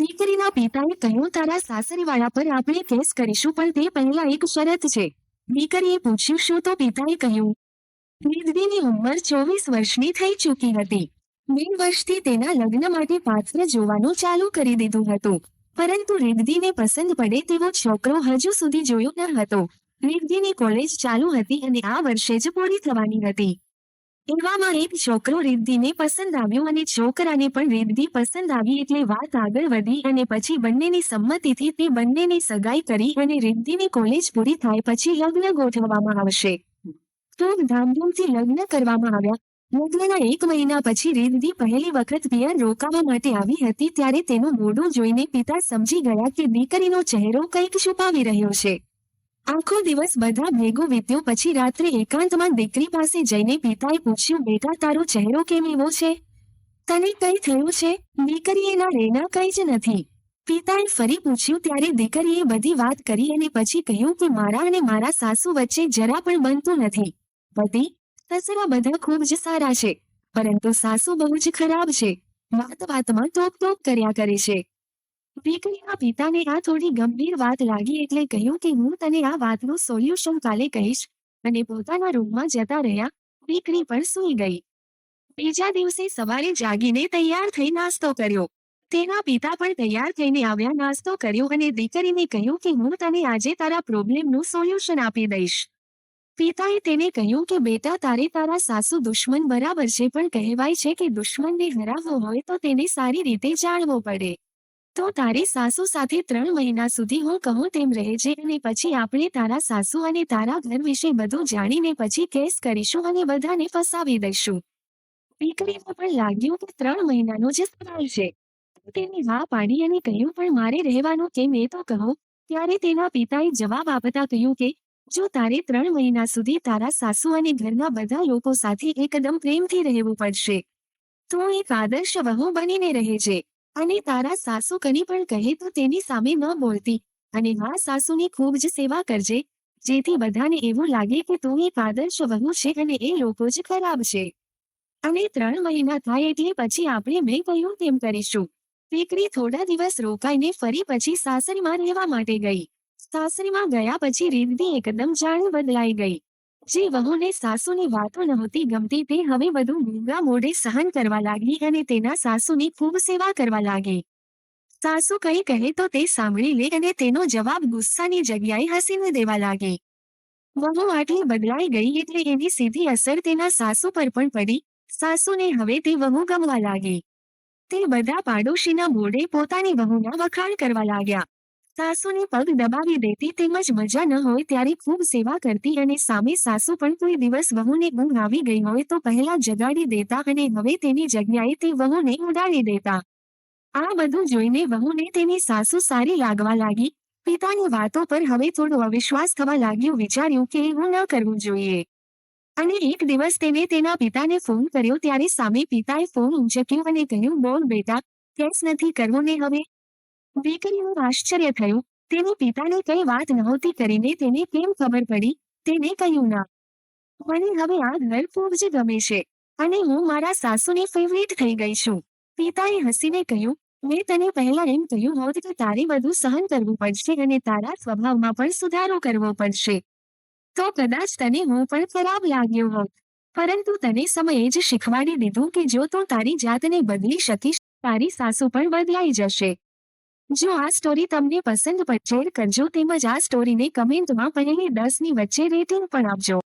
દીકરીના પિતાએ કહ્યું, તારા સાસરીવાળા પર આપણે કેસ કરીશું, પણ તે પહેલા એક શરત છે. દીકરીએ પૂછ્યું, શું તો પિતાએ કહ્યું? રિદ્ધિની ઉંમર ચોવીસ વર્ષની થઈ ચૂકી હતી. બે વર્ષથી તેના લગ્ન માટે પાત્ર જોવાનું ચાલુ કરી દીધું હતું. પરંતુ રિદ્ધિને પસંદ પડે તેવો છોકરો હજુ સુધી જોયો ન હતો. રિદ્ધિની કોલેજ ચાલુ હતી અને આ વર્ષે જ પૂરી થવાની હતી. એવામાં એક છોકરો રિદ્ધિને પસંદ આવ્યો અને છોકરાને પણ રિદ્ધિ પસંદ આવી એટલે વાત આગળ વધી અને પછી બંનેની સંમતિથી તે બંનેની સગાઈ કરી અને રિદ્ધિની કોલેજ પૂરી થાય પછી લગ્ન ગોઠવવામાં આવશે. ખૂબ ધામધૂમથી લગ્ન કરવામાં આવ્યા. લગ્નના એક મહિના પછી રિદ્ધિ પહેલી વખત પિયર રોકાવા માટે આવી હતી ત્યારે તેનું મોઢું જોઈને પિતા સમજી ગયા કે દીકરીનો ચહેરો કંઈક છુપાવી રહ્યો છે. આખો દિવસ બધા ભેગું વીત્યો પછી રાત્રે એકાંતમાં દીકરી પાસે જઈને પિતાએ પૂછ્યું, બેટા, તારો ચહેરો કેમ એવો છે? તને કઈ થયું છે? દીકરીએ ના રેના કઈ જ નથી. પિતાએ ફરી પૂછ્યું, ત્યારે દીકરીએ બધી વાત કરી અને પછી કહ્યું કે મારા અને મારા સાસુ વચ્ચે જરા પણ બનતું નથી. પતિ સસરા બધા ખૂબ જ સારા છે, પરંતુ સાસુ બહુ જ ખરાબ છે. વાત વાતમાં ટોક ટોક કર્યા કરે છે. દીકરીના પિતાને આ થોડી ગંભીર વાત લાગી એટલે કહ્યું કે હું તને આ વાતનું સોલ્યુશન કાલે કહીશ. અને પોતાના રૂમમાં જતા રહ્યા દીકરી પણ સૂઈ ગઈ. બીજા દિવસે સવારે જાગીને તૈયાર થઈ નાસ્તો કર્યો. તેના પિતા પણ તૈયાર થઈને આવ્યા, નાસ્તો કર્યો અને દીકરીને કહ્યું કે હું તને આજે તારા પ્રોબ્લેમનું સોલ્યુશન આપી દઈશ. પિતાએ તેને કહ્યું કે બેટા, તારે તારા સાસુ દુશ્મન બરાબર છે, પણ કહેવાય છે કે દુશ્મનને હરાવવો હોય તો તેને સારી રીતે જાણવો પડે. તો તારી સાસુ સાથે ત્રણ મહિના સુધી હું કહું તેમ રહેજે અને પછી આપણે તારા સાસુ અને તારા ઘર વિશે બધું જાણીને પછી કેસ કરીશું અને બધાને ફસાવી દઈશું. દીકરીને પણ લાગ્યું કે ત્રણ મહિનાનો જે સવાલ છે. તેની હા પાડી અને કહ્યું, પણ મારે રહેવાનું કેમ એ તો કહો? ત્યારે તેના પિતાએ જવાબ આપતા કહ્યું કે, જો તારે ત્રણ મહિના સુધી તારા સાસુ અને ઘરના બધા લોકો સાથે એકદમ પ્રેમથી રહેવું પડશે, તો એક આદર્શ વહુ બનીને રહે છે. અને તારા સાસુ કની પણ કહે તો તેની સામે ન બોલતી. અને મા સાસુની ખૂબ જ સેવા કરજે, જેથી બધાને એવું લાગે કે તું એક આદર્શ વહુ છે અને એ લોકો જ ખરાબ છે. અને ત્રણ મહિના થાય એટલે પછી આપણે મેં કહ્યું તેમ કરીશું. દીકરી થોડા દિવસ રોકાઈને ફરી પછી સાસરીમાં રહેવા માટે ગઈ. સાસરીમાં ગયા પછી રીતિ એકદમ જાણ બદલાઈ ગઈ. જે વહુને સાસુની વાતો નહોતી ગમતી તે હવે બધું મૂંગા મોઢે સહન કરવા લાગી અને તેના સાસુની ખૂબ સેવા કરવા લાગી સાસુ કઈ કહે તો તે સાંભળી લે અને તેનો જવાબ ગુસ્સાની જગ્યાએ હસીને દેવા લાગી વહુ આટલી બદલાઈ ગઈ એટલે એની સીધી અસર તેના સાસુ પર પણ પડી સાસુને હવે તે વહુ ગમવા લાગી તે બધા પાડોશીના મોઢે પોતાની વહુના વખાણ કરવા લાગ્યા સાસુને પગ દબાવી દેતી તેમજ મજા ન હોય ત્યારે ખૂબ સેવા કરતી અને સામે સાસુ પણ કોઈ દિવસ વહુને ઊંઘ આવી ગઈ હોય તો પહેલા જગાડી દેતા અને હવે તેની જગ્યાએ તે વહુને ઉડાડી દેતા. આ બધું જોઈને વહુને તેની સાસુ સારી લાગવા લાગી. પિતાની વાતો પર હવે થોડો અવિશ્વાસ થવા લાગ્યો, વિચાર્યું કે એવું ન કરવું જોઈએ. અને એક દિવસ તેને તેના પિતાને ફોન કર્યો ત્યારે સામે પિતાએ ફોન ઊંચક્યો અને કહ્યું, બોલ બેટા, કેસ નથી કરવો ને હવે? દીકરીનું આશ્ચર્ય થયું. તેની પિતાને કઈ વાત નહોતી કરીને તેને કેમ ખબર પડી? તેને કહ્યું, ના. મને હવે આ ઘર ખૂબ જ ગમે છે અને હું મારા સાસુની ફેવરિટ થઈ ગઈ છું. પિતાએ હસીને કહ્યું, મેં તને પહેલા એમ કહ્યું હોત કે તારે બધું સહન કરવું પડશે અને તારા સ્વભાવમાં પણ સુધારો કરવો પડશે. તો કદાચ તને હું પણ ખરાબ લાગ્યો હોત. પરંતુ તને સમયે જ શીખવાડી દીધું કે જો તું તારી જાતને બદલી શકીશ, તારી સાસુ પણ બદલાઈ જશે. જો આ સ્ટોરી તમને પસંદ પડશે કરજો તેમજ આ સ્ટોરીને કમેન્ટમાં પહેલી દસની વચ્ચે રેટિંગ પણ આપજો.